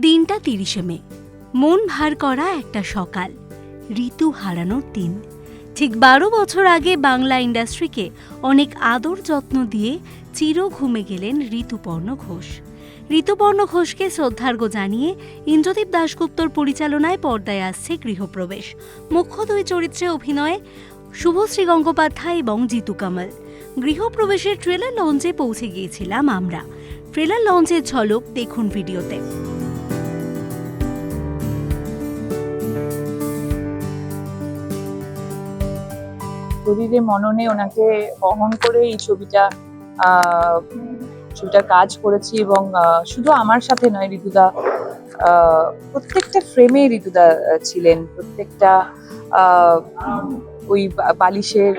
দিনটা তিরিশে মে। মন ভার করা একটা সকাল। ঋতু হারানোর দিন। ঠিক বারো বছর আগে বাংলা ইন্ডাস্ট্রিকে অনেক আদর যত্ন দিয়ে চির ঘুমে গেলেন ঋতুপর্ণ ঘোষ। ঋতুপর্ণ ঘোষকে শ্রদ্ধার্ঘ্য জানিয়ে ইন্দ্রদীপ দাশগুপ্তর পরিচালনায় পর্দায় আসছে গৃহপ্রবেশ। মুখ্য দুই চরিত্রে অভিনয়ে শুভশ্রী গঙ্গোপাধ্যায় এবং জিতু কামাল। গৃহপ্রবেশের ট্রেলার লঞ্চে পৌঁছে গিয়েছিলাম আমরা। ট্রেলার লঞ্চের ঝলক দেখুন ভিডিওতে শরীরে মননে ওনাকে বহন করে এই ছবিটা ছবিটার কাজ করেছি এবং শুধু আমার সাথে নয় ঋতুদা প্রত্যেকটা ফ্রেমে ঋতুদা ছিলেন। প্রত্যেকটা ওই বালিশের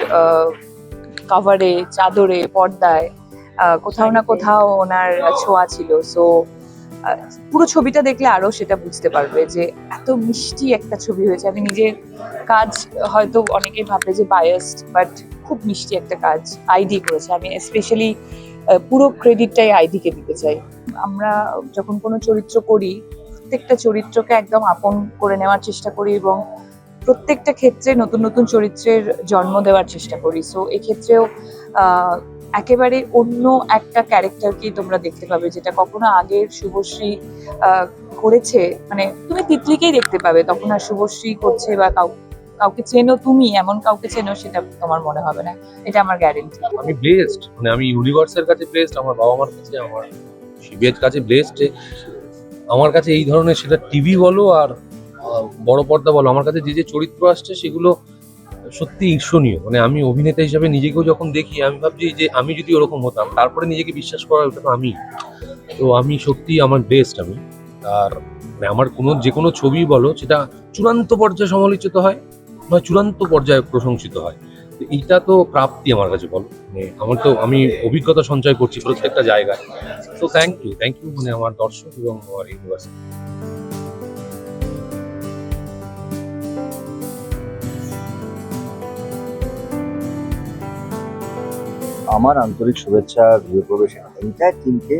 কভারে চাদরে পর্দায় কোথাও না কোথাও ওনার ছোঁয়া ছিল। সো পুরো ছবিটা দেখলে আরও সেটা বুঝতে পারবে যে এত মিষ্টি একটা ছবি হয়েছে। আমি নিজের কাজ হয়তো অনেকেই ভাবে যে বায়াসড বাট খুব মিষ্টি একটা কাজ আইডি করেছে। আমি স্পেশালি পুরো ক্রেডিটটাই আইডিকে দিতে চাই। আমরা যখন কোনো চরিত্র করি, প্রত্যেকটা চরিত্রকে একদম আপন করে নেওয়ার চেষ্টা করি এবং প্রত্যেকটা ক্ষেত্রে নতুন নতুন চরিত্রের জন্ম দেওয়ার চেষ্টা করি। সো এক্ষেত্রেও একেবারে অন্য একটা ক্যারেক্টারকেই তোমরা দেখতে পাবে, যেটা কখনো আগের শুভশ্রী করেছে। মানে তুমি তিতলিকেই দেখতে পাবে, তখন আর শুভশ্রী করছে বা কাউ, কাউকে চেনো তুমি, এমন কাউকে চেনো সেটা তোমার মনে হবে না। এটা আমার গ্যারেন্টি আমি ব্লেসড মানে আমি ইউনিভার্সের কাছে ব্লেসড আমার বাবা মার কাছে, আমার শিবের কাছে ব্লেসড আমার কাছে এই ধরনের, সেটা টিভি বলো আর বড় পর্দা বলো, আমার কাছে যে যে চরিত্র আসছে সেগুলো সত্যি ঈর্ষণীয়। মানে আমি অভিনেতা হিসাবে নিজেকেও যখন দেখি, আমি ভাবছি যে আমি যদি ওরকম হতাম, তারপরে নিজেকে বিশ্বাস করা ওটা তো আমি তো আমি সত্যি আমার বেস্ট আমি। আর মানে আমার কোনো, যে কোনো ছবি বলো, সেটা চূড়ান্ত পর্যায়ে সমালোচিত হয় বা চূড়ান্ত পর্যায়ে প্রশংসিত হয়। তো এইটা তো প্রাপ্তি আমার কাছে বলো। মানে আমার তো, আমি অভিজ্ঞতা সঞ্চয় করছি প্রত্যেকটা জায়গায়। তো থ্যাংক ইউ থ্যাংক ইউ মানে আমার দর্শক এবং আমার ইউনিভার্সিটি আমার আন্তরিক শুভেচ্ছা গৃহপ্রবেশ এন্টায়ার টিমকে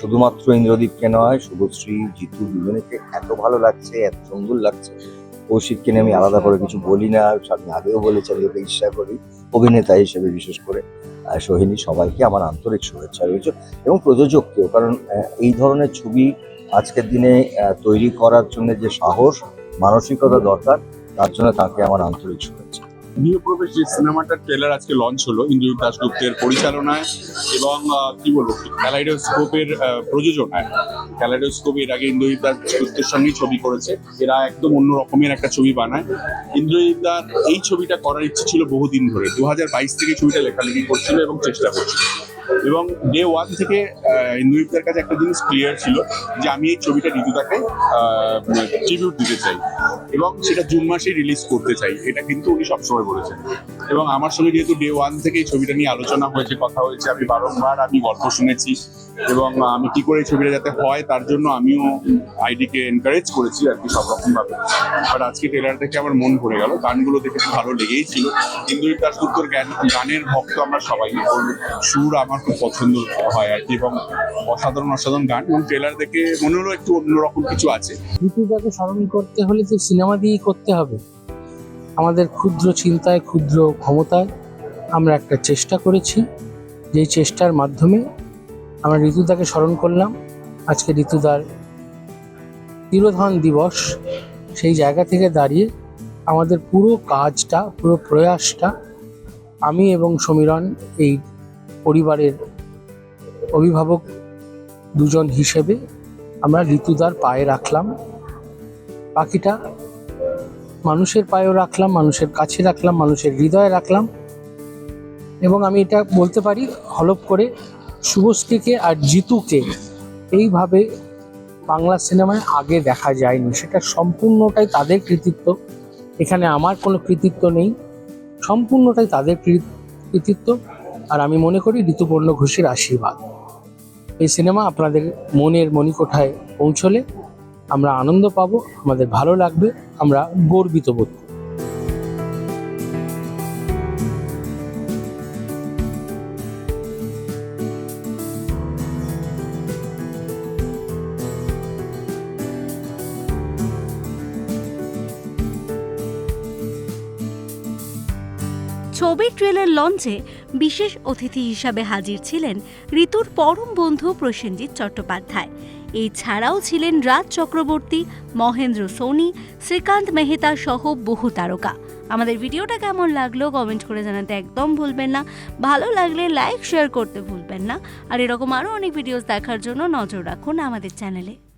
শুধুমাত্র ইন্দ্রদীপকে নয়, শুভশ্রী, জিতু দুজনেকে এত ভালো লাগছে, এত সুন্দর লাগছে। কৌশিককে নিয়ে আমি আলাদা করে কিছু বলি না, আমি আগেও বলেছি, আমি ওকে ঈর্ষা করি, অভিনেতা হিসেবে বিশেষ করে সোহিনী সবাইকে আমার আন্তরিক শুভেচ্ছা রয়েছে এবং প্রযোজককেও, কারণ এই ধরনের ছবি আজকের দিনে তৈরি করার জন্য যে সাহস, মানসিকতা দরকার, তার জন্য তাকে আমার আন্তরিক শুভেচ্ছা। গৃহপ্রবেশ যে সিনেমাটার ট্রেলার আজকে লঞ্চ হলো, ইন্দ্রজিৎ দাশগুপ্তের পরিচালনায় এবং কি বলব ক্যালাইডোস্কোপের প্রযোজনায়। ক্যালাইডোস্কোপ এর আগে ইন্দ্রজিৎ দাশগুপ্তের সঙ্গেই ছবি করেছে। এরা একদম অন্য রকমের একটা ছবি বানায়। ইন্দ্রজিৎ দার এই ছবিটা করার ইচ্ছে ছিল বহুদিন ধরে। দু হাজার বাইশ থেকে ছবিটা লেখালেখি করছিল এবং চেষ্টা করছিল। এবং ডে ওয়ান থেকে ইন্দ্রজিৎদার কাছে একটা জিনিস ক্লিয়ার ছিল যে আমি এই ছবিটা ঋতুদাকে ট্রিবিউট দিতে চাই। এবং সেটা জুন মাসেই রিলিজ করতে চাই, এটা কিন্তু উনি সবসময় বলেছেন। এবং আমার সঙ্গে যেহেতু ডে ওয়ান থেকে এই ছবিটা নিয়ে আলোচনা হয়েছে, কথা হয়েছে, আমি বারংবার আমি গল্প শুনেছি এবং আমি কি করে ছবিটা যাতে হয় তার জন্য আমিও আইডিকে এনকারেজ করেছি আর কি সব রকম ভাবে বাট আজকে ট্রেলার দেখে আমার মন ভরে গেল, গানগুলো দেখে ভালো লেগেই ছিল। ইন্দুরিত দাসগুপ্তর গান, গানের ভক্ত আমরা সবাই সুর আমার খুব পছন্দ হয় আর কি এবং অসাধারণ অসাধারণ গান এবং ট্রেলার দেখে মনে হলো একটু অন্যরকম কিছু আছে। স্মরণ করতে হলে তো সিনেমা দিয়েই করতে হবে। আমাদের ক্ষুদ্র চিন্তায়, ক্ষুদ্র ক্ষমতায় আমরা একটা চেষ্টা করেছি। যেই চেষ্টার মাধ্যমে আমরা ঋতুদাকে স্মরণ করলাম। আজকে ঋতুদার তিরোধন দিবস, সেই জায়গা থেকে দাঁড়িয়ে আমাদের পুরো কাজটা, পুরো প্রয়াসটা আমি এবং সমীরণ এই পরিবারের অভিভাবক দুজন হিসেবে আমরা ঋতুদার পায়ে রাখলাম। পাখিটা মানুষের পায়েও রাখলাম, মানুষের কাছে রাখলাম, মানুষের হৃদয়ে রাখলাম। এবং আমি এটা বলতে পারি, হলপ করে শুভশ্রীকে আর জিতুকে এইভাবে বাংলা সিনেমায় আগে দেখা যায়নি। সেটা সম্পূর্ণটাই তাদের কৃতিত্ব। এখানে আমার কোনো কৃতিত্ব নেই। সম্পূর্ণটাই তাদের কৃতিত্ব। আর আমি মনে করি ঋতুপর্ণ ঘোষের আশীর্বাদ। এই সিনেমা আপনাদের মনের মণিকোঠায় পৌঁছলে আমরা আনন্দ পাবো আমাদের ভালো লাগবে আমরা গর্বিত বোধ ছবির ট্রেলার লঞ্চে বিশেষ অতিথি হিসাবে হাজির ছিলেন ঋতুর পরম বন্ধু প্রসেনজিৎ চট্টোপাধ্যায়। এই ছাড়াও ছিলেন রাজ চক্রবর্তী, মহেন্দ্র সোনি, শ্রীকান্ত মেহতা সহ বহু তারকা। আমাদের ভিডিওটা কেমন লাগল কমেন্ট করে জানাতে একদম ভুলবেন না। ভালো লাগলে লাইক, শেয়ার করতে ভুলবেন না। আর এরকম আরও অনেক ভিডিওস দেখার জন্য নজর রাখুন আমাদের চ্যানেলে।